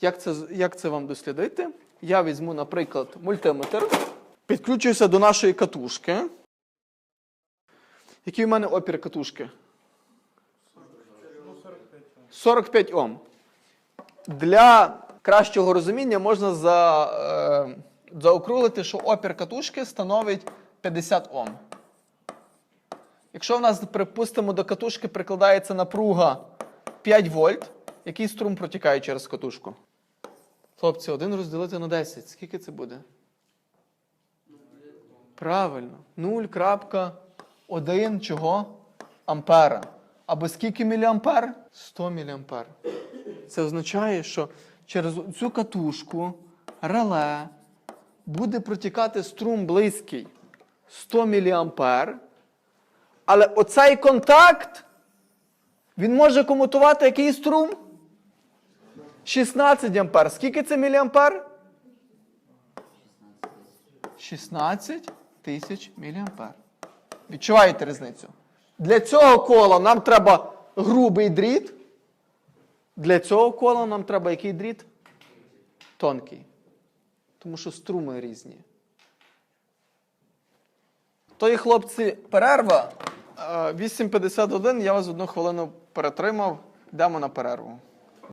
Як це, як це вам дослідити? Я візьму, наприклад, мультиметр, підключуюся до нашої катушки. Який в мене опір катушки? 45 Ом. Для кращого розуміння можна за, е, заокруглити, що опір катушки становить 50 Ом. Якщо в нас, припустимо, до катушки прикладається напруга 5 вольт, який струм протікає через катушку? Хлопці, 1 розділити на 10. Скільки це буде? Правильно. 0,1 чого? Ампера. Або скільки міліампер? 100 міліампер. Це означає, що через цю катушку реле буде протікати струм близький 100 міліампер. Але оцей контакт він може комутувати який струм? 16 ампер. Скільки це міліампер? 16 тисяч міліампер. Відчуваєте різницю? Для цього кола нам треба грубий дріт. Для цього кола нам треба який дріт? Тонкий. Тому що струми різні. То є, хлопці, перерва. Е, 8.51, я вас одну хвилину перетримав. Йдемо на перерву.